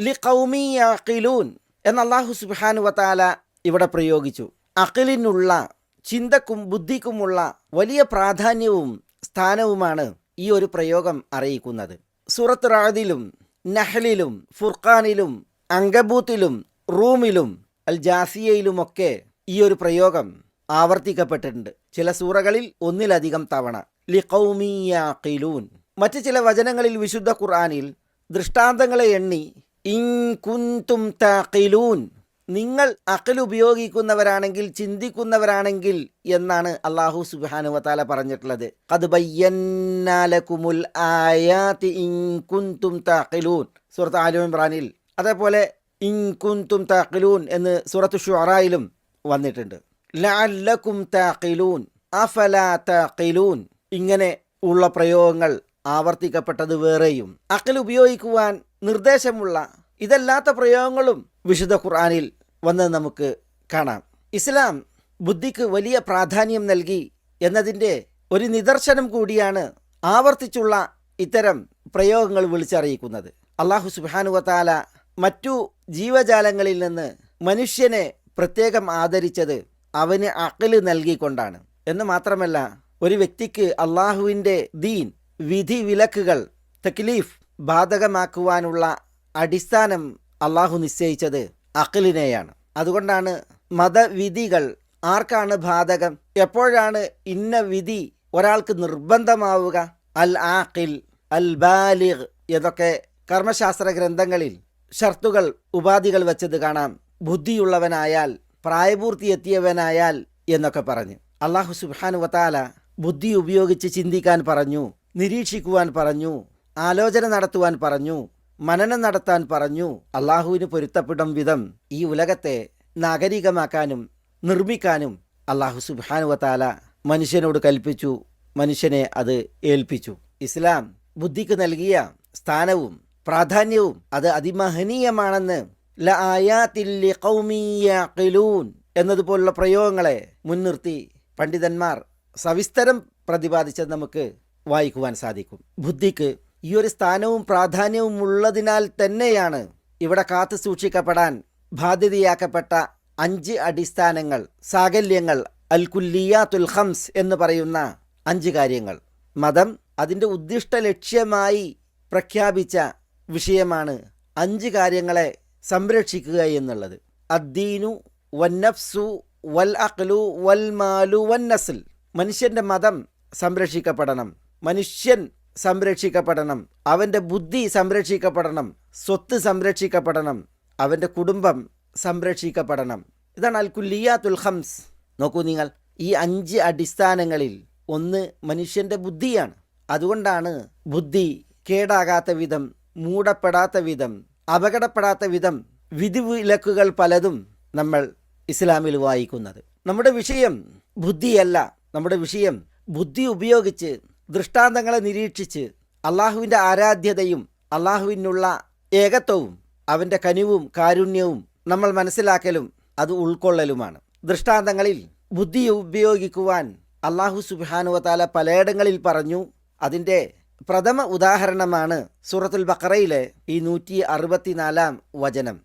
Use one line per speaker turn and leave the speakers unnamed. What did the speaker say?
ലി എന്ന് അള്ളാഹു സുബാനു വത്താല ഇവിടെ പ്രയോഗിച്ചു. അഖിലിനുള്ള ചിന്തക്കും ബുദ്ധിക്കുമുള്ള വലിയ പ്രാധാന്യവും സ്ഥാനവുമാണ് ഈ ഒരു പ്രയോഗം അറിയിക്കുന്നത്. സൂറത്ത് റാദിലും നഹ്ലിലും ഫുർഖാനിലും അങ്കബൂത്തിലും റൂമിലും അൽ ജാസിയയിലുമൊക്കെ ഈ ഒരു പ്രയോഗം ആവർത്തിക്കപ്പെട്ടിട്ടുണ്ട്. ചില സൂറകളിൽ ഒന്നിലധികം തവണ. ലിഖൗമിയാഖിലൂൻ മറ്റ് ചില വചനങ്ങളിൽ വിശുദ്ധ ഖുർആാനിൽ ദൃഷ്ടാന്തങ്ങളെ എണ്ണി ഇൻ കുന്തും താഖിലൂൻ. നിങ്ങൾ അഖിൽ ഉപയോഗിക്കുന്നവരാണെങ്കിൽ ചിന്തിക്കുന്നവരാണെങ്കിൽ എന്നാണ് അള്ളാഹു പറഞ്ഞിട്ടുള്ളത്. ഇൻകുന്തും ഇൻ കുന്തും താഖിലൂൻ. സൂറത്ത് ആലു ഇമ്രാനിൽ. അതേപോലെ ഇൻകുന്തും താഖിലൂൻ എന്ന് സൂറത്ത് ഷുറായിലും വന്നിട്ടുണ്ട്. ലഅല്ലക്കും താഖിലൂൻ. അഫല താഖിലൂൻ. ഇങ്ങനെ ഉള്ള പ്രയോഗങ്ങൾ ആവർത്തിക്കപ്പെട്ടത് വേറെയും. അഖിൽ ഉപയോഗിക്കുവാൻ നിർദ്ദേശമുള്ള ഇതല്ലാത്ത പ്രയോഗങ്ങളും വിശുദ്ധ ഖുർആാനിൽ വന്ന് നമുക്ക് കാണാം. ഇസ്ലാം ബുദ്ധിക്ക് വലിയ പ്രാധാന്യം നൽകി എന്നതിന്റെ ഒരു നിദർശനം കൂടിയാണ് ആവർത്തിച്ചുള്ള ഇത്തരം പ്രയോഗങ്ങൾ വിളിച്ചറിയിക്കുന്നത്. അള്ളാഹു സുബാനുവത്താല മറ്റു ജീവജാലങ്ങളിൽ നിന്ന് മനുഷ്യനെ പ്രത്യേകം ആദരിച്ചത് അവന് അക്കൽ നൽകിക്കൊണ്ടാണ്. എന്ന് മാത്രമല്ല ഒരു വ്യക്തിക്ക് അള്ളാഹുവിന്റെ ദീൻ വിധി വിലക്കുകൾ തക്ലീഫ് ബാധകമാക്കുവാനുള്ള അടിസ്ഥാനം അള്ളാഹു നിശ്ചയിച്ചത് അഖിലിനെയാണ്. അതുകൊണ്ടാണ് മതവിധികൾ ആർക്കാണ് ബാധകം? എപ്പോഴാണ് ഇന്ന വിധി ഒരാൾക്ക് നിർബന്ധമാവുക? അൽ ആഖിൽ അൽ ബാലിഗ് എന്നൊക്കെ കർമ്മശാസ്ത്ര ഗ്രന്ഥങ്ങളിൽ ഷർത്തുകൾ ഉപാധികൾ വെച്ചത് കാണാം. ബുദ്ധിയുള്ളവനായാൽ പ്രായപൂർത്തിയെത്തിയവനായാൽ എന്നൊക്കെ പറഞ്ഞു. അള്ളാഹു സുബാനു വത്താല ബുദ്ധി ഉപയോഗിച്ച് ചിന്തിക്കാൻ പറഞ്ഞു നിരീക്ഷിക്കുവാൻ പറഞ്ഞു ആലോചന നടത്തുവാൻ പറഞ്ഞു മനനം നടത്താൻ പറഞ്ഞു അള്ളാഹുവിന് പൊരുത്തപ്പെടും വിധം ഈ ഉലകത്തെ നാഗരികമാക്കാനും നിർമ്മിക്കാനും അള്ളാഹു സുബാനുവത്താല മനുഷ്യനോട് കൽപ്പിച്ചു മനുഷ്യനെ അത് ഏൽപ്പിച്ചു. ഇസ്ലാം ബുദ്ധിക്ക് നൽകിയ സ്ഥാനവും പ്രാധാന്യവും അത് അതിമഹനീയമാണെന്ന് ല ആയാത്തിൽ ലിഖൗമിയഖിലൂൻ എന്നതുപോലുള്ള പ്രയോഗങ്ങളെ മുൻനിർത്തി പണ്ഡിതന്മാർ സവിസ്തരം പ്രതിപാദിച്ചത് നമുക്ക് വായിക്കുവാൻ സാധിക്കും. ബുദ്ധിക്ക് ഈ ഒരു സ്ഥാനവും പ്രാധാന്യവും ഉള്ളതിനാൽ തന്നെയാണ് ഇവിടെ കാത്തു സൂക്ഷിക്കപ്പെടാൻ ബാധ്യതയാക്കപ്പെട്ട അഞ്ച് അടിസ്ഥാനങ്ങൾ സാകല്യങ്ങൾ അൽകുല്ലിയാത്തുൽ ഹംസ് എന്ന് പറയുന്ന അഞ്ച് കാര്യങ്ങൾ. മതം അതിന്റെ ഉദ്ദിഷ്ട ലക്ഷ്യമായി പ്രഖ്യാപിച്ച വിഷയമാണ് അഞ്ച് കാര്യങ്ങളെ സംരക്ഷിക്കുക എന്നുള്ളത്. അദ്ദീനു വന്നഫ്സു വൽ അഖ്ലു വൽ മാലു വൻ നസ്ൽ. മനുഷ്യന്റെ മതം സംരക്ഷിക്കപ്പെടണം. മനുഷ്യൻ സംരക്ഷിക്കപ്പെടണം. അവന്റെ ബുദ്ധി സംരക്ഷിക്കപ്പെടണം. സ്വത്ത് സംരക്ഷിക്കപ്പെടണം. അവന്റെ കുടുംബം സംരക്ഷിക്കപ്പെടണം. ഇതാണ് അൽ കുല്ലിയാത്തുൽ ഹംസ് നോക്കൂ നിങ്ങൾ ഈ അഞ്ച് അടിസ്ഥാനങ്ങളിൽ ഒന്ന് മനുഷ്യന്റെ ബുദ്ധിയാണ്. അതുകൊണ്ടാണ് ബുദ്ധി കേടാകാത്ത വിധം മൂടപ്പെടാത്ത വിധം അപകടപ്പെടാത്ത വിധം വിധിവിലക്കുകൾ പലതും നമ്മൾ ഇസ്ലാമിൽ വായിക്കുന്നത്. നമ്മുടെ വിഷയം ബുദ്ധിയല്ല. നമ്മുടെ വിഷയം ബുദ്ധി ഉപയോഗിച്ച് ദൃഷ്ടാന്തങ്ങളെ നിരീക്ഷിച്ച് അള്ളാഹുവിന്റെ ആരാധ്യതയും അള്ളാഹുവിനുള്ള ഏകത്വവും അവന്റെ കനിവും കാരുണ്യവും നമ്മൾ മനസ്സിലാക്കലും അത് ഉൾക്കൊള്ളലുമാണ്. ദൃഷ്ടാന്തങ്ങളിൽ ബുദ്ധി ഉപയോഗിക്കുവാൻ അള്ളാഹു സുബാനുവത്താല പലയിടങ്ങളിൽ പറഞ്ഞു. അതിന്റെ പ്രഥമ ഉദാഹരണമാണ് സൂറത്തുൽ ബക്കറയിലെ ഈ നൂറ്റി അറുപത്തിനാലാം വചനം.